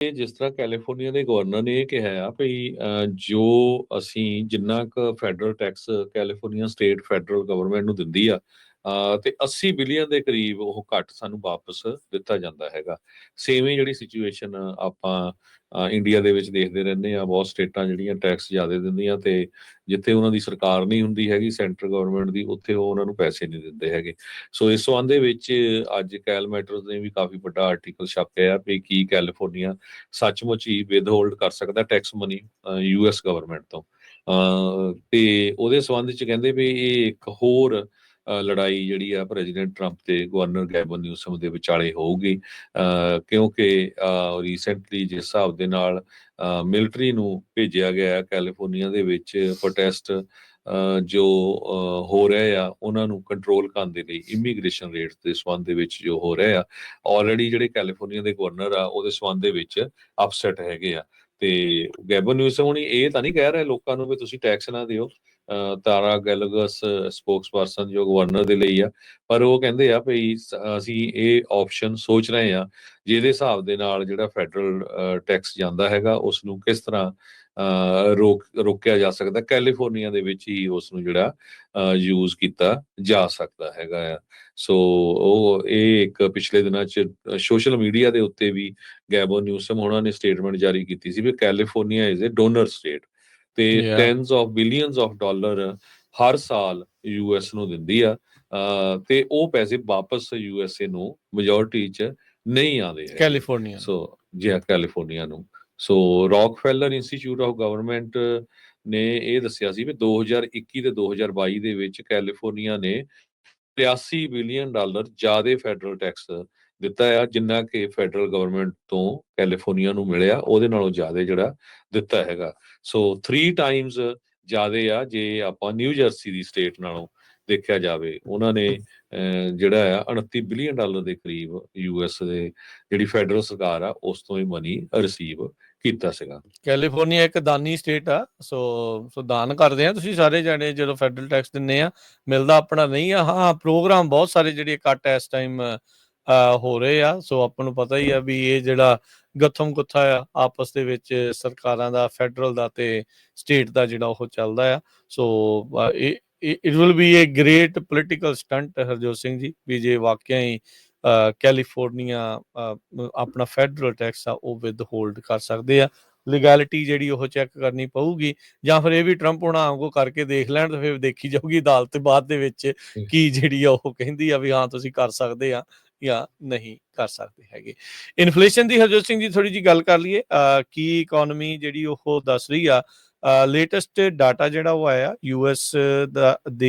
ਇਹ ਜਿਸ ਤਰ੍ਹਾਂ ਕੈਲੀਫੋਰਨੀਆ ਦੇ ਗਵਰਨਰ ਨੇ ਇਹ ਕਿਹਾ ਆ ਭਈ ਅ, ਜੋ ਅਸੀਂ ਜਿੰਨਾ ਕੁ federal tax California state federal government ਨੂੰ ਦਿੰਦੀ ਆ ਤੇ 80 ਬਿਲੀਅਨ ਦੇ ਕਰੀਬ ਉਹ ਘੱਟ ਸਾਨੂੰ ਵਾਪਸ ਦਿੱਤਾ ਜਾਂਦਾ ਹੈਗਾ। ਸੇਮ ਜਿਹੜੀ ਸਿਚੁਏਸ਼ਨ ਆਪਾਂ ਇੰਡੀਆ ਦੇ ਵਿੱਚ ਦੇਖਦੇ ਰਹਿੰਦੇ ਆ ਬਹੁਤ ਸਟੇਟਾਂ ਜਿਹੜੀਆਂ ਟੈਕਸ ਜ਼ਿਆਦਾ ਦਿੰਦੀਆਂ ਤੇ ਜਿੱਥੇ ਉਹਨਾਂ ਦੀ ਸਰਕਾਰ ਨਹੀਂ ਹੁੰਦੀ ਹੈਗੀ ਸੈਂਟਰ ਗਵਰਨਮੈਂਟ ਦੀ ਉੱਥੇ ਉਹ ਉਹਨਾਂ ਨੂੰ ਪੈਸੇ ਨਹੀਂ ਦਿੰਦੇ ਹੈਗੇ। ਸੋ ਇਸ ਸੰਬੰਧ ਦੇ ਵਿੱਚ ਅੱਜ ਕੈਲ ਮੈਟਰਸ ਨੇ ਵੀ ਕਾਫੀ ਵੱਡਾ ਆਰਟੀਕਲ ਛਾਪਿਆ ਵੀ ਕੀ ਕੈਲੀਫੋਰਨੀਆ ਸੱਚਮੁੱਚ ਹੀ ਵਿਦਹੋਲਡ ਕਰ ਸਕਦਾ ਟੈਕਸ ਮਨੀ ਯੂਐਸ ਗਵਰਨਮੈਂਟ ਤੋਂ। ਅਹ, ਤੇ ਉਹਦੇ ਸੰਬੰਧ ਵਿੱਚ ਕਹਿੰਦੇ ਵੀ ਇਹ ਇੱਕ ਹੋਰ ਲੜਾਈ ਜਿਹੜੀ ਆ ਪ੍ਰੈਜ਼ੀਡੈਂਟ ਟਰੰਪ ਤੇ ਗਵਰਨਰ ਗੈਬਨ ਨਿਊਸਮ ਦੇ ਵਿਚਾਲੇ ਹੋਊਗੀ। ਕਿਉਂਕਿ ਰੀਸੈਂਟਲੀ ਜਿਸ ਹਿਸਾਬ ਦੇ ਨਾਲ ਮਿਲਟਰੀ ਨੂੰ ਭੇਜਿਆ ਗਿਆ ਕੈਲੀਫੋਰਨੀਆ ਦੇ ਵਿੱਚ ਪ੍ਰੋਟੈਸਟ ਜੋ ਹੋ ਰਹੇ ਆ, ਉਹਨਾਂ ਨੂੰ ਕੰਟਰੋਲ ਕਰਨ ਦੇ ਲਈ ਇਮੀਗ੍ਰੇਸ਼ਨ ਰੇਟਸ ਦੇ ਸੰਬੰਧ ਦੇ ਵਿੱਚ ਜੋ ਹੋ ਰਹੇ ਆ ਆਲਰੇਡੀ ਜਿਹੜੇ ਕੈਲੀਫੋਰਨੀਆ ਦੇ ਗਵਰਨਰ ਆ, ਉਹਦੇ ਸੰਬੰਧ ਦੇ ਵਿੱਚ ਅਪਸੈਟ ਹੈਗੇ ਆ। ਤੇ ਗੈਬਨ ਨਿਊਸਮ ਹੁਣੀ ਇਹ ਤਾਂ ਨਹੀਂ ਕਹਿ ਰਹੇ ਲੋਕਾਂ ਨੂੰ ਵੀ ਤੁਸੀਂ ਟੈਕਸ ਨਾ ਦਿਓ। ਤਾਰਾ ਗੈਲਗਸ, ਸਪੋਕਸਪਰਸਨ ਜੋ ਗਵਰਨਰ ਦੇ ਲਈ ਆ, ਪਰ ਉਹ ਕਹਿੰਦੇ ਆ ਭਈ ਅਸੀਂ ਇਹ ਆਪਸ਼ਨ ਸੋਚ ਰਹੇ ਆ ਜਿਹਦੇ ਹਿਸਾਬ ਦੇ ਨਾਲ ਜਿਹੜਾ ਫੈਡਰਲ ਟੈਕਸ ਜਾਂਦਾ ਹੈਗਾ ਉਸ ਨੂੰ ਕਿਸ ਤਰ੍ਹਾਂ ਰੋਕ, ਰੋਕਿਆ ਜਾ ਸਕਦਾ ਕੈਲੀਫੋਰਨੀਆ ਦੇ ਵਿੱਚ ਹੀ ਉਸ ਨੂੰ ਜਿਹੜਾ ਯੂਜ਼ ਕੀਤਾ ਜਾ ਸਕਦਾ ਹੈਗਾ ਆ। ਸੋ ਉਹ, ਇਹ ਇੱਕ ਪਿਛਲੇ ਦਿਨਾਂ ਚ ਸੋਸ਼ਲ ਮੀਡੀਆ ਦੇ ਉੱਤੇ ਵੀ ਗੈਬੋ ਨਿਊਸਮ ਉਹਨਾਂ ਨੇ ਸਟੇਟਮੈਂਟ ਜਾਰੀ ਕੀਤੀ ਸੀ ਵੀ California is a donor state ਤੇ. Tens of billions of dollar ਹਰ ਸਾਲ ਯੂਐਸ ਨੂੰ ਦਿੰਦੀ ਆ ਤੇ ਉਹ ਪੈਸੇ ਵਾਪਸ ਯੂਐਸਏ ਨੂੰ ਮੈਜੋਰਟੀ ਚ ਨਹੀਂ ਆਉਂਦੇ। ਕੈਲੀਫੋਰਨੀਆ ਸੋ ਜੀ ਕੈਲੀਫੋਰਨੀਆ ਨੂੰ so Rockefeller Institute of Government ਨੇ ਇਹ ਦੱਸਿਆ ਸੀ ਵੀ 2021 ਤੇ 2022 ਦੇ ਵਿੱਚ ਕੈਲੀਫੋਰਨੀਆ ਨੇ 83 ਬਿਲੀਅਨ ਡਾਲਰ ਜ਼ਿਆਦਾ ਫੈਡਰਲ ਟੈਕਸ ਦਿੱਤਾ ਆ, ਜਿੰਨਾ ਕਿ ਫੈਡਰਲ ਗਵਰਨਮੈਂਟ ਤੋਂ ਕੈਲੀਫੋਰਨੀਆ ਨੂੰ ਮਿਲਿਆ, ਉਹਦੇ ਨਾਲੋਂ ਜ਼ਿਆਦਾ ਜਿਹੜਾ ਦਿੱਤਾ ਹੈਗਾ। ਸੋ 3 ਟਾਈਮਸ ਜ਼ਿਆਦਾ ਆ, ਜੇ ਆਪਾਂ ਨਿਊ ਜਰਸੀ ਦੀ ਸਟੇਟ ਨਾਲੋਂ ਦੇਖਿਆ ਜਾਵੇ, ਉਹਨਾਂ ਨੇ ਜਿਹੜਾ ਆ 29 ਬਿਲੀਅਨ ਡਾਲਰ ਦੇ ਕਰੀਬ ਯੂਐਸ ਦੇ ਜਿਹੜੀ ਫੈਡਰਲ ਸਰਕਾਰ ਆ, ਉਸ ਤੋਂ ਹੀ ਮਨੀ ਰਿਸੀਵ ਕੀਤਾ ਸੀਗਾ। ਕੈਲੀਫੋਰਨੀਆ ਇੱਕ ਦਾਨੀ ਸਟੇਟ ਆ ਸੋ ਸੋ ਦਾਨ ਕਰਦੇ ਆ ਤੁਸੀਂ ਸਾਰੇ ਜਾਣੇ, ਜਦੋਂ ਫੈਡਰਲ ਟੈਕਸ ਦਿੰਨੇ ਆ, ਮਿਲਦਾ ਆਪਣਾ ਨਹੀਂ ਆ। ਹਾਂ ਪ੍ਰੋਗਰਾਮ ਬਹੁਤ ਸਾਰੇ ਜਿਹੜੇ ਕੱਟ ਇਸ ਟਾਈਮ ਹੋ ਰਹੇ ਆ। ਸੋ ਆਪਾਂ ਨੂੰ ਪਤਾ ਹੀ ਆ ਵੀ ਇਹ ਜਿਹੜਾ ਗਥਮ ਗੁੱਥਾ ਆ ਆਪਸ ਦੇ ਵਿੱਚ ਸਰਕਾਰਾਂ ਦਾ ਫੈਡਰਲ ਦਾ ਤੇ ਸਟੇਟ ਦਾ ਜਿਹੜਾ ਉਹ ਚੱਲਦਾ ਆ। ਸੋ ਇਹ it will be a great political stunt Harjot Singh ji ਵੀ ਜੇ ਵਾਕਿਆ ਹੀ ਕੈਲੀਫੋਰਨੀਆ ਆਪਣਾ ਫੈਡਰਲ ਟੈਕਸ ਆ ਉਹ ਵਿਦ ਹੋਲਡ ਕਰ ਸਕਦੇ ਆ। ਲੀਗੈਲਿਟੀ ਜਿਹੜੀ ਉਹ ਚੈੱਕ ਕਰਨੀ ਪਊਗੀ ਜਾਂ ਫਿਰ ਇਹ ਵੀ ਟਰੰਪ ਹੁਣਾਂ ਵਾਂਗੂ ਕਰਕੇ ਦੇਖ ਲੈਣ ਤੇ ਫਿਰ ਦੇਖੀ ਜਾਊਗੀ ਅਦਾਲਤ ਬਾਅਦ ਦੇ ਵਿੱਚ ਕੀ ਜਿਹੜੀ ਆ ਉਹ ਕਹਿੰਦੀ ਆ ਵੀ ਹਾਂ ਤੁਸੀਂ ਕਰ ਸਕਦੇ ਆ। ਜਾਂ ਨਹੀਂ ਕਰ ਸਕਦੇ ਹੈਗੇ। ਇਨਫਲੇਸ਼ਨ ਦੀ ਹਰਜੋਤ ਸਿੰਘ ਜੀ ਥੋੜੀ ਜੀ ਗੱਲ ਕਰ ਲਈਏ। ਅਹ ਕੀ ਇਕਨੋਮੀ ਜਿਹੜੀ ਉਹ ਦੱਸ ਰਹੀ ਆ ਲੇਟੈਸਟ ਡਾਟਾ ਜਿਹੜਾ ਉਹ ਆਇਆ ਯੂਐਸ ਦਾ ਦੇ